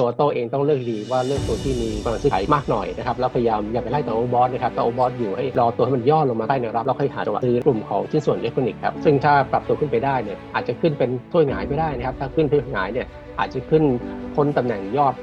ตัวโตเองต้องเลือกดีว่าเลือกตัวที่มีกำลังซื้อขายมากหน่อยนะครับแล้วพยายามอย่าไปไล่ตัวโอบอสนะครับตัวโอบอสอยู่ให้รอตัวให้มันย่อลงมาใต้แนวรับแล้วค่อยหาจังหวะซื้อกลุ่มของชิ้นส่วนอิเล็กทรอนิกส์ครับซึ่งถ้าปรับตัวขึ้นไปได้เนี่ยอาจจะขึ้นเป็นถ้วยหงายไม่ได้นะครับถ้าขึ้นถ้วยหงายเนี่ยอาจจะขึ้นพ้นตำแหน่งยอด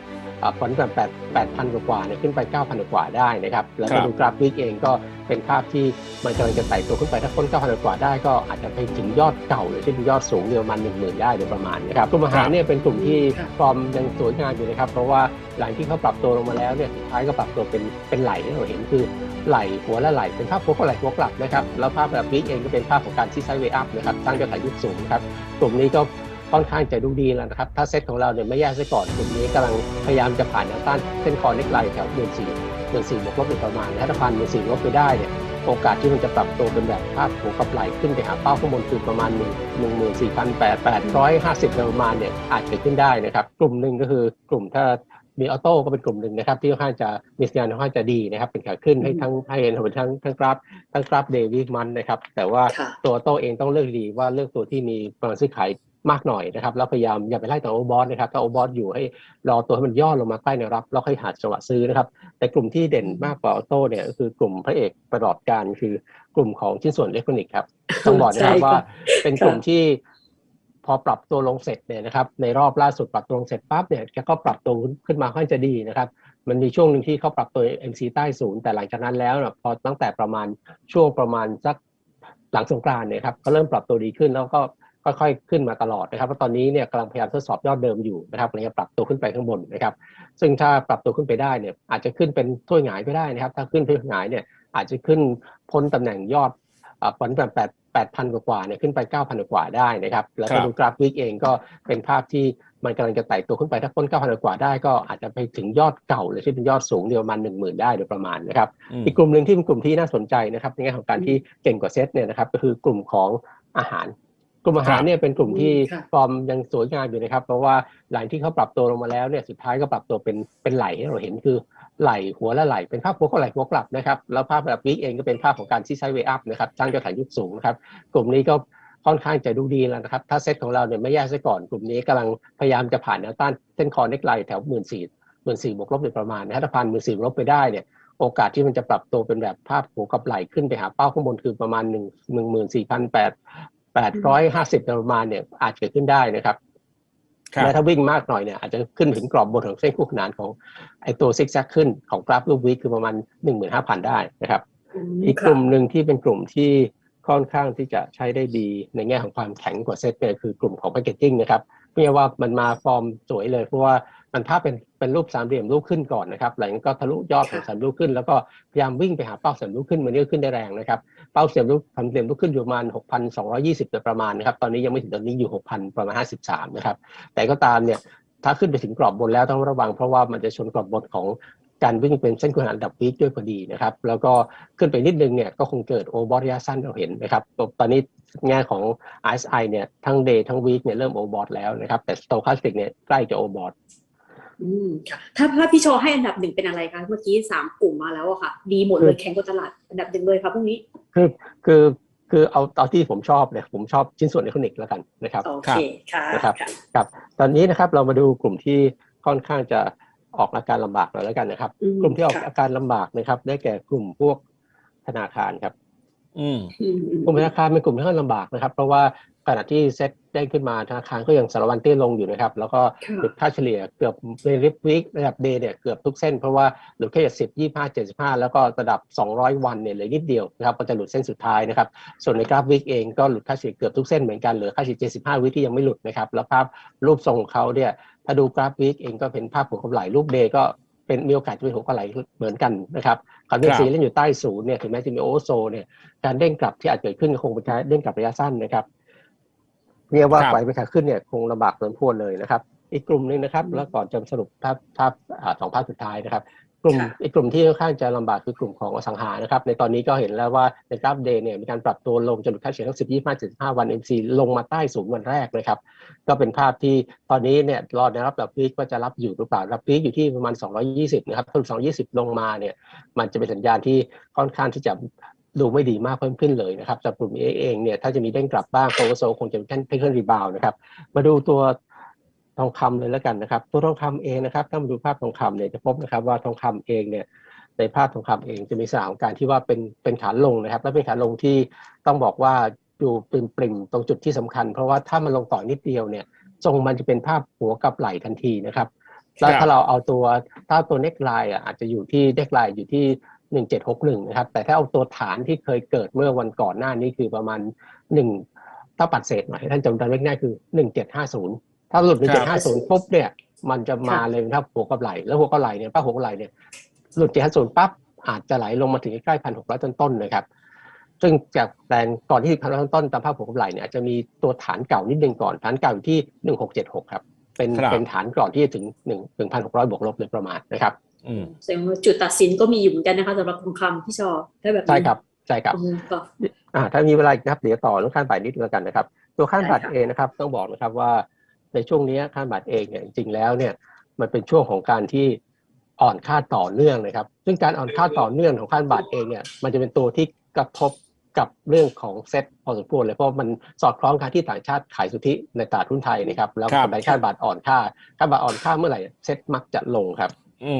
ผลแบบแปดแปดพันกว่าๆเนี่ยขึ้นไปเก้าพันกว่าได้นะครับ แล้วครัก็บดูกราฟวิกเองก็เป็นภาพที่มันกำลังจะไต่ตัวขึ้นไปถ้าพ้นเก้าพันกว่าได้ก็อาจจะไปถึงยอดเก่าเลยที่เป็นยอดสูงเดียวประมาณหนึ่งหมื่นได้โดยประมาณนะครับกลุ่มอาหารเนี่ยเป็นกลุ่มที่ค่ะฟอร์มยังสวยงามอยู่นะครับเพราะว่าหลังที่เขาปรับตัวลงมาแล้วเนี่ยสุดท้ายก็ปรับตัวเป็นเป็นไหลที่เราเห็นคือไหลหัวและไหลเป็นภาพหัวก็ไหลหัวกลับนะครับแล้วภาพแบบวิกเองก็เป็นภาพของการที่ไซด์เวย์อัพนะครับสร้างยอดขายยุคสูงครับกลุ่มนี้ก็ ค่อนข้างจะดูดีแล้วนะครับ ถ้าเซตของเราเนี่ยไม่แยกซะก่อนกลุ่มนี้กำลังพยายามจะผ่านแนวต้านเส้นคอเล็กไลน์แถวหมื่นสี่หมื่นสี่บวกลบอยู่ประมาณถ้าผ่านหมื่นสี่ลบไปได้เนี่ยโอกาสที่มันจะปรับตัวเป็นแบบภาพหัวกับไหลขึ้นไปหาเป้าข้างบนคือประมาณหนึ่งหนึ่งหมื่นสี่พันแปดแปดร้อยห้าสิบประมาณเนี่ยอาจจะขึ้นได้นะครับ กลุ่มหนึ่งก็คือกลุ่มถ้ามีออโต้ก็เป็นกลุ่มหนึ่งนะครับ ที่ค่อนข้างจะมีสัญญาณค่อนข้างจะดีนะครับ เป็นขาขึ้นให้ทั้งให้เห็นผลทั้งทั้งกราฟทั้งกราฟเดย์วิกมันนะครับ แต่ว่าค่ะตัวโต้เองต้องเลือกดีว่าเลือกตัวที่มีกำลังซื้อขาย มากหน่อยนะครับแล้วพยายามอย่าไปไล่ตัวโอบอสนะครับถ้าโอบอสอยู่ให้รอตัวให้มันย่อลงมาใกล้แนวรับแล้วค่อยหาจังหวะซื้อนะครับ แต่กลุ่มที่เด่นมากกว่าออโต้เนี่ยก็คือกลุ่มพระเอกตลอดการคือกลุ่มของชิ้นส่วนอิเล็กทรอนิกส์ครับต้องบอกนะครับใช่ค่ะว่าเป็นกลุ่มค่ะที่พอปรับตัวลงเสร็จเนี่ยนะครับ ในรอบล่าสุดปรับตัวลงเสร็จปั๊บเนี่ยแกก็ปรับตัวขึ้นมาค่อนข้างจะดีนะครับ มันมีช่วงหนึ่งที่เขาปรับตัว MC ใต้ศูนย์แต่หลังจากนั้นแล้วเนี่ยพอตั้งแต่ประมาณช่วงประมาณสักหลังสงกรานต์เนี่ยครับก็เริ่มปรับตัวดีขึ้นแล้วก็ ค่อยๆขึ้นมาตลอดนะครับเพราะตอนนี้เนี่ยกำลังพยายามทดสอบยอดเดิมอยู่นะครับกำลังจะปรับตัวขึ้นไปข้างบนนะครับ ซึ่งถ้าปรับตัวขึ้นไปได้เนี่ยอาจจะขึ้นเป็นถ้วยหงายไม่ได้นะครับ ถ้าขึ้นถ้วยหงายเนี่ยอาจจะขึ้นพ้นตำแหน่งยอดอ่าผลแบบแปดแปดพันกว่าๆเนี่ยขึ้นไปเก้าพันกว่าได้นะครับ แล้วครัก็บดูกราฟวิกเองก็เป็นภาพที่มันกำลังจะไต่ตัวขึ้นไปถ้าพ้นเก้าพันกว่าได้ก็อาจจะไปถึงยอดเก่าเลยที่เป็นยอดสูงเดียวประมาณหนึ่งหมื่นได้โดยประมาณนะครับอืมอีกกลุ่มหนึ่งที่เป็นกลุ่มที่น่าสนใจนะครับในแง่ของการที่เก่งกว่าเซตเนี่ยนะครับก็คือกลุ่มของอาหารก ลุ่มอาหารเนี่ยเป็นกลุ่มที่ค่ะฟอร์มยังสวยงามอยู่นะครับ เพราะว่าหลังที่เขาปรับตัวลงมาแล้วเนี่ยสุดท้ายก็ปรับตัวเป็นเป็นไหลที่เราเห็นคือไหลหัวและไหลเป็นภาพหัวก็ไหลหัวกลับนะครับแล้วภาพแบบวิกเองก็เป็นภาพของการที่ไซด์เวย์อัพนะครับสร้างยอดขายยุคสูงนะครับกลุ่มนี้ก็ค่อนข้างจะดูดีแล้วนะครับ ถ้าเซตของเราเนี่ยไม่แยกซะก่อนกลุ่มนี้กำลังพยายามจะผ่านแนวต้านเส้นคอเน็กไลน์แถวหมื่นสี่หมื่นสี่บวกลบโดยประมาณนะถ้าผ่านหมื่นสี่ลบไปได้เนี่ยโอกาสที่มันจะปรับตัวเป็นแบบภาพหัวกับไหลขึ้นไปหาเป้าข้างบนคือประมาณหนึ่งหนึ่งหมื่นสี่พัน แปดแปดร้อยห้าสิบประมาณเนี่ยอาจจะขึ้นได้นะครับครับและถ้าวิ่งมากหน่อยเนี่ยอาจจะขึ้นถึงกรอบบนของเส้นคู่ขนานของไอตัวซิกแซกขึ้นของกราฟรูปวิกคือประมาณหนึ่งหมื่นห้าพันได้นะครับ อีกกลุ่มหนึ่งที่เป็นกลุ่มที่ค่อนข้างที่จะใช้ได้ดีในแง่ของความแข็งกว่าเซตเนี่ยคือกลุ่มของแพคเกจจิ้งนะครับเรียกว่ามันมาฟอร์มสวยเลยเพราะว่า มันภาพเป็นเป็นรูปสามเหลี่ยมลูกขึ้นก่อนนะครับหลังจากนั้นก็ทะลุยอดของค่ะสามเหลี่ยมลูกขึ้น แล้วก็พยายามวิ่งไปหาเป้าสามเหลี่ยมลูกขึ้นมันนี่ก็ขึ้นได้แรงนะครับเป้าสามเหลี่ยมลูกสามเหลี่ยมลูกขึ้นอยู่ประมาณ 6,220โดยประมาณนะครับตอนนี้ยังไม่ถึงตอนนี้อยู่ 6,000 ประมาณ 53 นะครับ แต่ก็ตามเนี่ยถ้าขึ้นไปถึงกรอบบนแล้วต้องระวัง เพราะว่ามันจะชนกรอบบนของการวิ่งเป็นเส้นคูหารระดับวีคด้วยพอดีนะครับ แล้วก็ขึ้นไปนิดนึงเนี่ยก็คงเกิดโอบอทระยะสั้นเราเห็นนะครับ ตอนนี้แง่ของ RSI เนี่ยทั้งเดย์ทั้งวีคเนี่ยเริ่มโอบอทแล้วนะครับ แต่สโตคาสติกเนี่ยใกล้จะโอบอท อืมค่ะ ถ้าถ้าพี่โชว์ให้อันดับหนึ่งเป็นอะไรคะเมื่อกี้สามกลุ่มมาแล้วอะค่ะ ดีหมดเลยแข่งกว่าตลาดอันดับหนึ่งเลยค่ะพรุ่งนี้ คือคือคือเอาเอาที่ผมชอบเนี่ยผมชอบชิ้นส่วนอิเล็กทรอนิกส์แล้วกันนะครับโอเคค่ะนะครับค่ะครับ ตอนนี้นะครับเรามาดูกลุ่มที่ค่อนข้างจะออกอาการลำบากหน่อยแล้วกันนะครับอืมกลุ่มที่ออกค่ะอาการลำบากนะครับ ได้แก่กลุ่มพวกธนาคารครับอืมอืมอืม กลุ่มธนาคารเป็นกลุ่มที่ค่อนข้างลำบากนะครับ เพราะว่าขณะที่เซ็ตได้ขึ้นมาธนาคารก็ยังสารวันเตี้ยลงอยู่นะครับ แล้วก็ค่ะหลุดค่าเฉลี่ยเกือบในริบวิกระดับเดย์เนี่ยเกือบทุกเส้น เพราะว่าหลุดแค่สิบยี่ห้าเจ็ดสิบห้าแล้วก็ระดับ 200 วันเนี่ยเหลือนิดเดียวนะครับก็จะหลุดเส้นสุดท้ายนะครับ ส่วนในกราฟวิกเองก็หลุดค่าเฉลี่ยเกือบทุกเส้นเหมือนกันเหลือค่าเฉลี่ย75วิที่ยังไม่หลุดนะครับแล้วภาพรูปทรงของเขาเนี่ยถ้าดูกราฟวิกเองก็เป็นภาพหัวกำไหลรูปเดย์ก็ เป็นมีโอกาสจะเป็นหัวกำไหลเหมือนกันนะครับคอนเวนซีเล่นอยู่ใต้ศูนย์เนี่ยถึงแม้จะมีโอเวอร์โซเนี่ยการเด้งกลับที่อาจเกิดขึ้นก็คงเป็นการเด้งกลับระยะสั้นนะครับเรียกว่าครับไฟไปขาขึ้นเนี่ยคงลำบากเกินพวนเลยนะครับ อีกกลุ่มหนึ่งนะครับ แล้วก่อนจะสรุปภาพภาพอ่าสองภาพสุดท้ายนะครับ กลุ่มค่ะอีกกลุ่มที่ค่อนข้างจะลำบากคือกลุ่มของอสังหานะครับ ในตอนนี้ก็เห็นแล้วว่าในกราฟเดย์เนี่ยมีการปรับตัวลงจนหลุดค่าเฉลี่ยทั้ง 10 25 75 วัน MC ลงมาใต้ศูนย์วันแรกนะครับ ก็เป็นภาพที่ตอนนี้เนี่ยรอแนวรับแบบพีคว่าจะรับอยู่หรือเปล่ารับพีคอยู่ที่ประมาณ 220 นะครับถ้า220 ลงมาเนี่ยมันจะเป็นสัญญาณที่ค่อนข้างที่จะดูไม่ดีมากเพิ่มขึ้นเลยนะครับสำหรับกลุ่มนี้เองเนี่ยถ้าจะมีเด้งกลับบ้างโคโซคงจะเป็นแค่เทคนิครีบาวนะครับมาดูตัว ทองคำเลยแล้วกันนะครับ ตัวทองคำเองนะครับ ถ้ามาดูภาพทองคำเนี่ยจะพบนะครับว่าทองคำเองเนี่ยในภาพทองคำเองจะมีสถานการณ์ที่ว่าเป็นเป็นขาลงนะครับ และเป็นขาลงที่ต้องบอกว่าอยู่ปริมปริมๆตรงจุดที่สำคัญ เพราะว่าถ้ามันลงต่อนิดเดียวเนี่ยทรงมันจะเป็นภาพหัวกับไหล่ทันทีนะครับแล้วถ้าเราเอาตัวถ้าตัวเน็กไลน์อะอาจจะอยู่ที่เน็กไลน์อยู่ที่หนึ่งเจ็ดหกหนึ่งนะครับ แต่ถ้าเอาตัวฐานที่เคยเกิดเมื่อวันก่อนหน้านี้คือประมาณหนึ่งถ้าปัดเศษหน่อยท่านจำได้ง่ายๆคือหนึ่งเจ็ดห้าศูนย์ ถ้าหลุดหนึ่งครัเจ็ดบห้าศูนย์ปุ๊บเนี่ยมันจะมาเลยนะครับหัวกับไหลแล้วหัวกับไหลเนี่ยป้าหัวกับไหลเนี่ยหลุดเจ็ดห้าศูนย์ปั๊บอาจจะไหลลงมาถึงใกล้พันหกร้อยต้นๆนะครับซึ่งจากแปลนก่อนที่พันต้นๆตามภาพหัวกับไหลเนี่ยอาจจะมีตัวฐานเก่านิดนึงก่อนฐานเก่าอยู่ที่หนึ่งหกเจ็ดหกครับเป็นครับเป็นฐานก่อนที่จะถึงหนึ่งหนึ่งพันหกร้อยบวกลบโดยประมาณนะครับอืมแสดงว่าจุดตัดสินก็มีอยู่เหมือนกันนะคะสำหรับทองคำพี่ชอถ้าแบบนี้ใช่ครับใช่ครับอืมก็อ่าถ้ามีเวลาอีกนะครับเดี๋ยวต่อเรื่องขั้นบัตรนิดนึงแล้วกันนะครับ ตัวขั้นบัตรได้ค่ะเองนะครับ ต้องบอกนะครับว่า ในช่วงนี้ค่าบาทเองเนี่ยจริงๆแล้วเนี่ยมันเป็นช่วงของการที่อ่อนค่าต่อเนื่องนะครับ ซึ่งการอ่อนค่าต่อเนื่องของค่าบาทเองเนี่ยมันจะเป็นตัวที่กระทบกับเรื่องของเซ็ตพอสมควรเลยเพราะมันสอดคล้องกันที่ต่างชาติขายสุทธิในตลาดหุ้นไทยนะครับแล้วกำไรค่าบาทอ่อนค่าค่าบาทอ่อนค่าเมื่อไหร่เซ็ตมักจะลงครับ อื